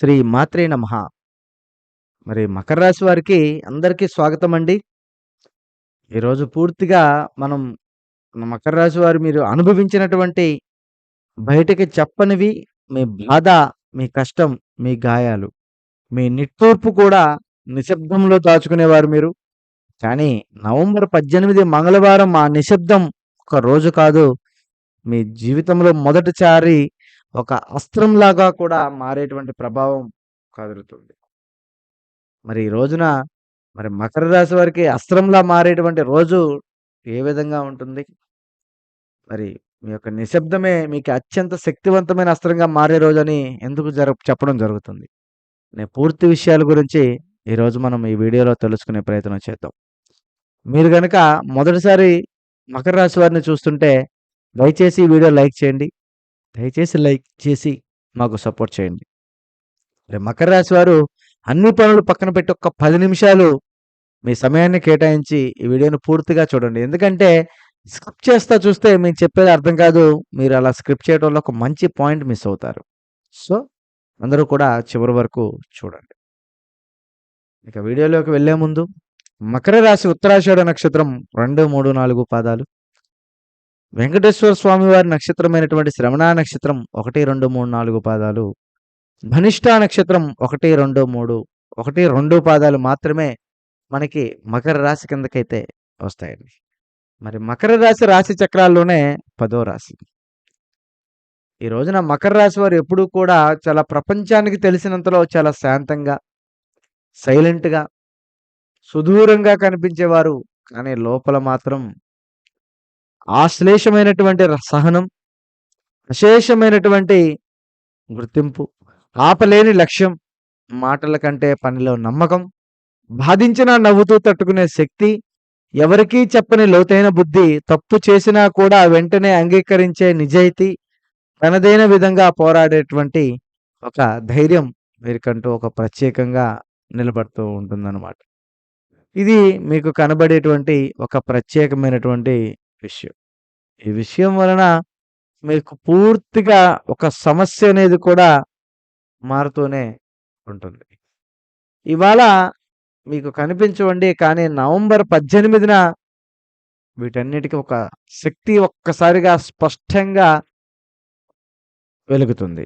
శ్రీ మాత్రే నమ మరి మకర రాశి వారికి అందరికీ స్వాగతం అండి. ఈరోజు పూర్తిగా మనం మకర రాశి వారు మీరు అనుభవించినటువంటి బయటకి చెప్పనివి మీ బాధ, మీ కష్టం, మీ గాయాలు, మీ నిట్టూర్పు కూడా నిశ్శబ్దంలో దాచుకునేవారు మీరు. కానీ నవంబర్ 18 మంగళవారం ఆ నిశ్శబ్దం ఒక రోజు కాదు. మీ జీవితంలో మొదటిసారి ఒక అస్త్రంలాగా కూడా మారేటువంటి ప్రభావం కదులుతుంది. మరి ఈ రోజున మరి మకర రాశి వారికి అస్త్రంలా మారేటువంటి రోజు ఏ విధంగా ఉంటుంది? మరి మీ యొక్క నిశ్శబ్దమే మీకు అత్యంత శక్తివంతమైన అస్త్రంగా మారే రోజని ఎందుకు జర చెప్పడం జరుగుతుంది. అనే పూర్తి విషయాల గురించి ఈరోజు మనం ఈ వీడియోలో తెలుసుకునే ప్రయత్నం చేద్దాం. మీరు గనక మొదటిసారి మకర రాశి వారిని చూస్తుంటే దయచేసి ఈ వీడియో లైక్ చేయండి. దయచేసి లైక్ చేసి మాకు సపోర్ట్ చేయండి. మరి మకర రాశి వారు అన్ని పనులు పక్కన పెట్టి ఒక పది నిమిషాలు మీ సమయాన్ని కేటాయించి ఈ వీడియోను పూర్తిగా చూడండి. ఎందుకంటే స్కిప్ చేస్తా చూస్తే మేము చెప్పేది అర్థం కాదు. మీరు అలా స్క్రిప్ట్ చేయడం వల్ల ఒక మంచి పాయింట్ మిస్ అవుతారు. సో, అందరూ కూడా చివరి వరకు చూడండి. ఇక వీడియోలోకి వెళ్ళే ముందు మకర రాశి ఉత్తరాషాఢ నక్షత్రం 2, 3, 4 పాదాలు. వెంకటేశ్వర స్వామి వారి నక్షత్రమైనటువంటి శ్రవణ నక్షత్రం 1, 2, 3, 4 పాదాలు. ధనిష్ట నక్షత్రం 1, 2, 3, 1, 2 పాదాలు మాత్రమే మనకి మకర రాశి కిందకైతే వస్తాయండి. మరి మకర రాశి రాశి చక్రాల్లోనే పదో రాశి. ఈ రోజున మకర రాశి వారు ఎప్పుడూ కూడా చాలా ప్రపంచానికి తెలిసినంతలో చాలా శాంతంగా, సైలెంట్‌గా, సుదూరంగా కనిపించేవారు. కానీ లోపల మాత్రం ఆశ్లేషమైనటువంటి ర సహనం, అశేషమైనటువంటి గుర్తింపు, ఆపలేని లక్ష్యం, మాటల కంటే పనిలో నమ్మకం, బాధించినా నవ్వుతూ తట్టుకునే శక్తి, ఎవరికీ చెప్పని లోతైన బుద్ధి, తప్పు చేసినా కూడా వెంటనే అంగీకరించే నిజాయితీ, తనదైన విధంగా పోరాడేటువంటి ఒక ధైర్యం వీరికంటూ ఒక ప్రత్యేకంగా నిలబడుతూ ఉంటుందన్నమాట. ఇది మీకు కనబడేటువంటి ఒక ప్రత్యేకమైనటువంటి విషయం. ఈ విషయం వలన మీకు పూర్తిగా ఒక సమస్య అనేది కూడా మారుతూనే ఉంటుంది. ఇవాళ మీకు కనిపించవండి. కానీ నవంబర్ 18న వీటన్నిటికి ఒక శక్తి ఒక్కసారిగా స్పష్టంగా వెలుగుతుంది.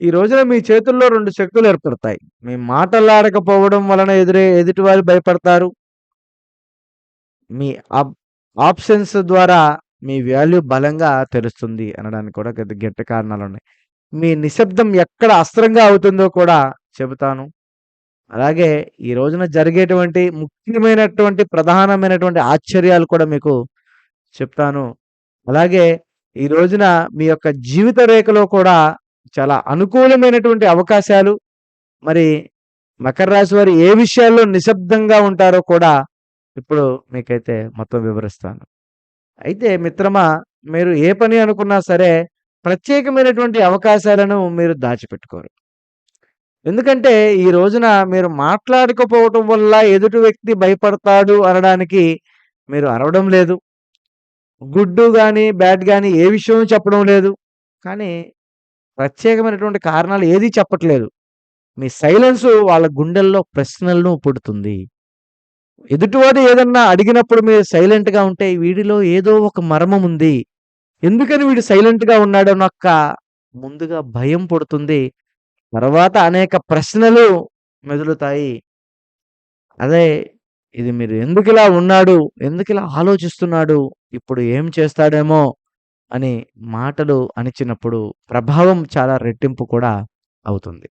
ఈ రోజున మీ చేతుల్లో రెండు శక్తులు ఏర్పడతాయి. మీ మాటలాడకపోవడం వలన ఎదురే ఎదుటివారు భయపడతారు. మీ ఆప్షన్స్ ద్వారా మీ వాల్యూ బలంగా తెలుస్తుంది అనడానికి కూడా గతి గట్టి కారణాలున్నాయి. మీ నిశ్శబ్దం ఎక్కడ అస్త్రంగా అవుతుందో కూడా చెబుతాను. అలాగే ఈ రోజున జరిగేటువంటి ముఖ్యమైనటువంటి ప్రధానమైనటువంటి ఆశ్చర్యాలు కూడా మీకు చెప్తాను. అలాగే ఈ రోజున మీ యొక్క జీవిత రేఖలో కూడా చాలా అనుకూలమైనటువంటి అవకాశాలు మరి మకర రాశి వారు ఏ విషయాల్లో నిశ్శబ్దంగా ఉంటారో కూడా ఇప్పుడు మీకైతే మొత్తం వివరిస్తాను. అయితే మిత్రమా మీరు ఏ పని అనుకున్నా సరే ప్రత్యేకమైనటువంటి అవకాశాలను మీరు దాచిపెట్టుకోరు. ఎందుకంటే ఈ రోజున మీరు మాట్లాడకపోవటం వల్ల ఎదుటి వ్యక్తి భయపడతాడు అనడానికి మీరు అరవడం లేదు. గుడ్డు కానీ బ్యాడ్ కానీ ఏ విషయం చెప్పడం లేదు. కానీ ప్రత్యేకమైనటువంటి కారణాలు ఏది చెప్పట్లేదు. మీ సైలెన్సు వాళ్ళ గుండెల్లో ప్రశ్నలను పుడుతుంది. ఎదుటివాడు ఏదన్నా అడిగినప్పుడు మీరు సైలెంట్‌గా ఉంటే వీడిలో ఏదో ఒక మర్మం ఉంది. ఎందుకని వీడు సైలెంట్‌గా ఉన్నాడనొక్క ముందుగా భయం పుడుతుంది. తర్వాత అనేక ప్రశ్నలు మెదులుతాయి. అదే ఇది మీరు ఎందుకు ఇలా ఉన్నాడు? ఎందుకిలా ఆలోచిస్తున్నాడు? ఇప్పుడు ఏం చేస్తాడేమో అని మాటలు అణిచినప్పుడు ప్రభావం చాలా రెట్టింపు కూడా అవుతుంది.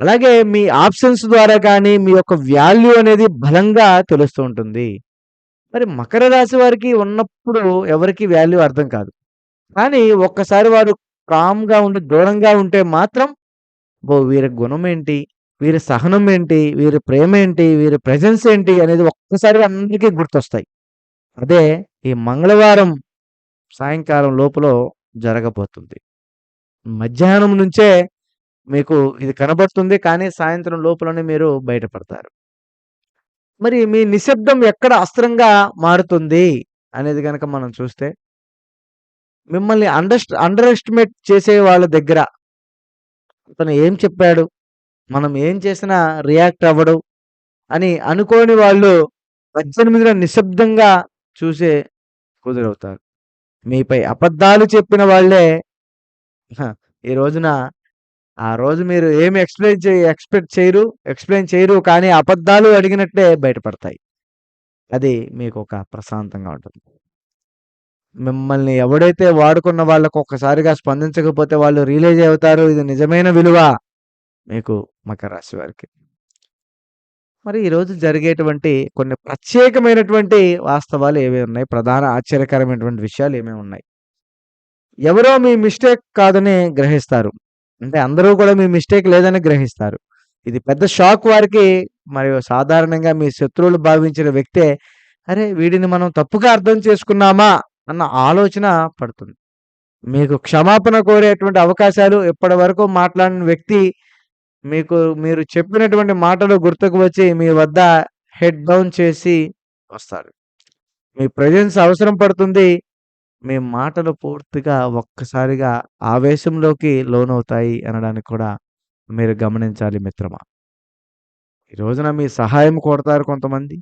అలాగే మీ ఆప్షన్స్ ద్వారా కానీ మీ యొక్క వాల్యూ అనేది బలంగా తెలుస్తూ ఉంటుంది. మరి మకర రాశి వారికి ఉన్నప్పుడు ఎవరికీ వాల్యూ అర్థం కాదు. కానీ ఒక్కసారి వారు కామ్‌గా ఉండి దూరంగా ఉంటే మాత్రం అబ్బో! వీరి గుణం ఏంటి? వీరి సహనం ఏంటి? వీరి ప్రేమ ఏంటి? వీరి ప్రెజెన్స్ ఏంటి? అనేది ఒక్కసారి అందరికీ గుర్తొస్తాయి. అదే ఈ మంగళవారం సాయంకాలం లోపల జరగబోతుంది. మధ్యాహ్నం నుంచే మీకు ఇది కనబడుతుంది. కానీ సాయంత్రం లోపలనే మీరు బయటపడతారు. మరి మీ నిశ్శబ్దం ఎక్కడ అస్త్రంగా మారుతుంది అనేది కనుక మనం చూస్తే మిమ్మల్ని అండర్‌స్ట్ అండర్ ఎస్టిమేట్ చేసే వాళ్ళ దగ్గర అతను ఏం చెప్పాడు? మనం ఏం చేసినా రియాక్ట్ అవ్వడు అని అనుకోని వాళ్ళు 18లో నిశ్శబ్దంగా చూసే కుదురవుతారు. మీపై అబద్ధాలు చెప్పిన వాళ్ళే హ! ఈ రోజున ఆ రోజు మీరు ఏమి ఎక్స్‌ప్లెయిన్ చే ఎక్స్‌పెక్ట్ చేయరు. ఎక్స్‌ప్లెయిన్ చేయరు. కానీ అబద్ధాలు అడిగినట్టే బయటపడతాయి. అది మీకు ఒక ప్రశాంతంగా ఉంటుంది. మిమ్మల్ని ఎవడైతే వాడుకున్న వాళ్ళకు ఒక్కసారిగా స్పందించకపోతే వాళ్ళు రియలైజ్ అవుతారు. ఇది నిజమైన విలువ మీకు మకర రాశి వారికి. మరి ఈరోజు జరిగేటువంటి కొన్ని ప్రత్యేకమైనటువంటి వాస్తవాలు ఏవి ఉన్నాయి? ప్రధాన ఆశ్చర్యకరమైనటువంటి విషయాలు ఏమేమి ఉన్నాయి? ఎవరో మీ మిస్టేక్ కాదని గ్రహిస్తారు. అంటే అందరూ కూడా మీ మిస్టేక్ లేదని గ్రహిస్తారు. ఇది పెద్ద షాక్ వారికి మరియు సాధారణంగా మీ శత్రువులు భావించిన వ్యక్తే అరే! వీడిని మనం తప్పుగా అర్థం చేసుకున్నామా? అన్న ఆలోచన పడుతుంది. మీకు క్షమాపణ కోరేటువంటి అవకాశాలు ఇప్పటివరకు మాట్లాడిన వ్యక్తి మీకు మీరు చెప్పినటువంటి మాటలు గుర్తుకు వచ్చి మీ వద్ద హెడ్ డౌన్ చేసి వస్తారు మీ ప్రజెన్స్ అవసరం పడుతుంది. మీ మాటలు పూర్తిగా ఒక్కసారిగా ఆవేశంలోకి లోనవుతాయి అనడానికి కూడా మీరు గమనించాలి మిత్రమా. ఈ రోజున మీ సహాయం కోరతారు కొంతమంది.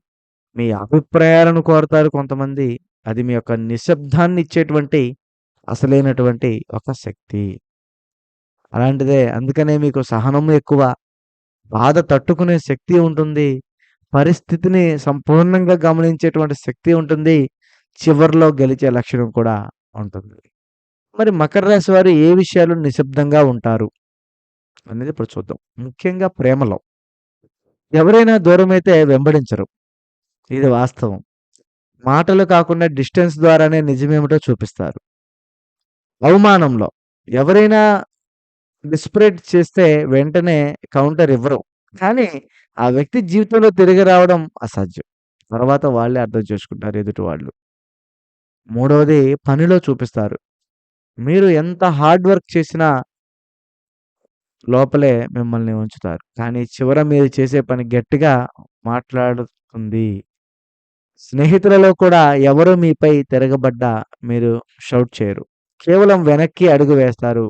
మీ అభిప్రాయాలను కోరతారు కొంతమంది. అది మీ యొక్క నిశ్శబ్దాన్ని ఇచ్చేటువంటి అసలైనటువంటి ఒక శక్తి. అలాంటిదే అందుకనే మీకు సహనం ఎక్కువ. బాధ తట్టుకునే శక్తి ఉంటుంది. పరిస్థితిని సంపూర్ణంగా గమనించేటువంటి శక్తి ఉంటుంది. చివర్లో గెలిచే లక్షణం కూడా ఉంటుంది. మరి మకర రాశి వారు ఏ విషయాలు నిశ్శబ్దంగా ఉంటారు? అనేది ఇప్పుడు చూద్దాం. ముఖ్యంగా ప్రేమలో. ఎవరైనా దూరం అయితే వెంబడించరు. ఇది వాస్తవం. మాటలు కాకుండా డిస్టెన్స్ ద్వారానే నిజమేమిటో చూపిస్తారు. అవమానంలో ఎవరైనా డిస్ప్రేట్ చేస్తే వెంటనే కౌంటర్ ఇవ్వరు. కానీ ఆ వ్యక్తి జీవితంలో తిరిగి రావడం అసాధ్యం. తర్వాత వాళ్ళే అర్థం చేసుకుంటారు ఎదుటి వాళ్ళు. మూడవది పనిలో చూపిస్తారు. మీరు ఎంత హార్డ్ వర్క్ చేసినా లోపలే మిమ్మల్ని ఉంచుతారు. కానీ చివర మీరు చేసే పని గట్టిగా మాట్లాడుతుంది. స్నేహితులలో కూడా ఎవరు మీపై తిరగబడ్డా మీరు షౌట్ చేయరు. కేవలం వెనక్కి అడుగు వేస్తారు.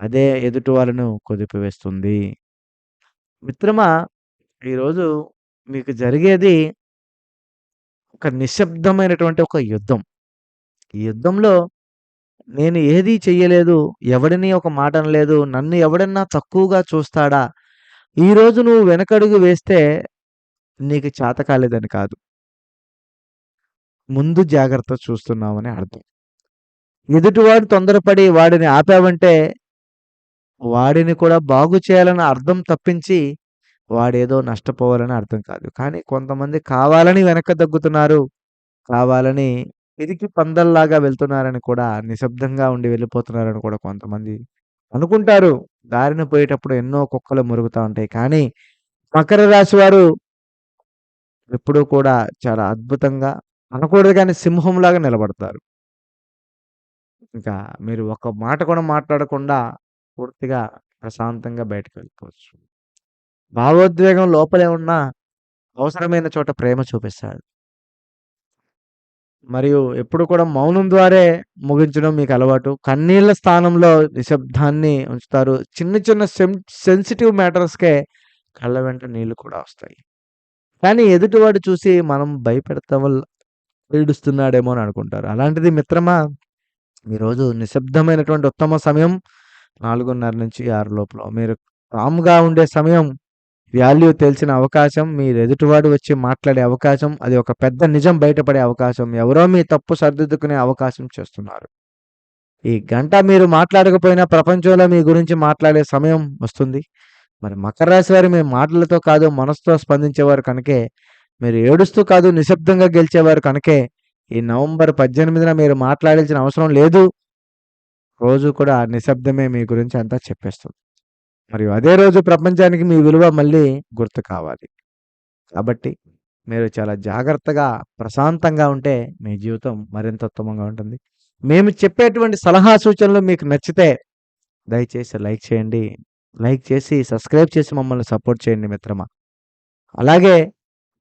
అదే ఎదుటి వాళ్ళను కుదిపివేస్తుంది. మిత్రమా ఈరోజు మీకు జరిగేది ఒక నిశ్శబ్దమైనటువంటి ఒక యుద్ధం. ఈ యుద్ధంలో నేను ఏదీ చెయ్యలేదు. ఎవడిని ఒక మాట అనలేదు. నన్ను ఎవడన్నా తక్కువగా చూస్తాడా? ఈరోజు నువ్వు వెనకడుగు వేస్తే నీకు చేత కాలేదని కాదు. ముందు జాగ్రత్త చూస్తున్నావని అర్థం. ఎదుటివాడు తొందరపడి వాడిని ఆపావంటే వాడిని కూడా బాగు చేయాలని అర్థం తప్పించి వాడేదో నష్టపోవాలని అర్థం కాదు. కానీ కొంతమంది కావాలని వెనక తగ్గుతున్నారు. కావాలని ఎదిగి పందల్లాగా వెళ్తున్నారని కూడా నిశ్శబ్దంగా ఉండి వెళ్ళిపోతున్నారని కూడా కొంతమంది అనుకుంటారు. దారిన పోయేటప్పుడు ఎన్నో కుక్కలు మురుగుతా ఉంటాయి. కానీ మకర రాశి వారు ఎప్పుడూ కూడా చాలా అద్భుతంగా అనకూడదు కానీ సింహంలాగా నిలబడతారు. ఇంకా మీరు ఒక మాట కూడా మాట్లాడకుండా పూర్తిగా ప్రశాంతంగా బయటకు వెళ్ళిపోవచ్చు. భావోద్వేగం లోపలే ఉన్నా అవసరమైన చోట ప్రేమ చూపిస్తాడు. మరియు ఎప్పుడు కూడా మౌనం ద్వారే ముగించడం మీకు అలవాటు. కన్నీళ్ళ స్థానంలో నిశ్శబ్దాన్ని ఉంచుతారు. చిన్న చిన్న సెన్సిటివ్ మ్యాటర్స్‌కే కళ్ళ వెంట నీళ్ళు కూడా వస్తాయి. కానీ ఎదుటివాడు చూసి మనం భయపెడతాం ఏడుస్తున్నాడేమో అని అనుకుంటారు. అలాంటిది మిత్రమా ఈరోజు నిశ్శబ్దమైనటువంటి ఉత్తమ సమయం 4:30-6 లోపల. మీరు కామ్‌గా ఉండే సమయం, వాల్యూ తెలిసిన అవకాశం, మీరు ఎదుటివాడు వచ్చి మాట్లాడే అవకాశం, అది ఒక పెద్ద నిజం బయటపడే అవకాశం, ఎవరో మీ తప్పు సర్దిద్దుకునే అవకాశం చేస్తున్నారు. ఈ గంట మీరు మాట్లాడకపోయినా ప్రపంచంలో మీ గురించి మాట్లాడే సమయం వస్తుంది. మరి మకర రాశి వారు మీ మాటలతో కాదు మనసుతో స్పందించేవారు కనుకే, మీరు ఏడుస్తూ కాదు నిశ్శబ్దంగా గెలిచేవారు కనుకే, ఈ నవంబర్ 18న మీరు మాట్లాడాల్సిన అవసరం లేదు. రోజు కూడా నిశ్శబ్దమే మీ గురించి అంతా చెప్పేస్తుంది. మరియు అదే రోజు ప్రపంచానికి మీ విలువ మళ్ళీ గుర్తు కావాలి. కాబట్టి మీరు చాలా జాగ్రత్తగా, ప్రశాంతంగా ఉంటే మీ జీవితం మరింత ఉత్తమంగా ఉంటుంది. మేము చెప్పేటువంటి సలహా సూచనలు మీకు నచ్చితే దయచేసి లైక్ చేయండి. లైక్ చేసి సబ్స్క్రైబ్ చేసి మమ్మల్ని సపోర్ట్ చేయండి మిత్రమా. అలాగే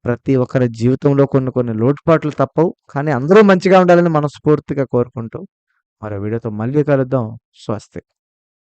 ప్రతి ఒక్కరి జీవితంలో కొన్ని కొన్ని లోటుపాట్లు తప్పవు. కానీ అందరూ మంచిగా ఉండాలని మనస్ఫూర్తిగా కోరుకుంటూ మరో వీడియోతో మళ్ళీ కలుద్దాం. స్వస్తి.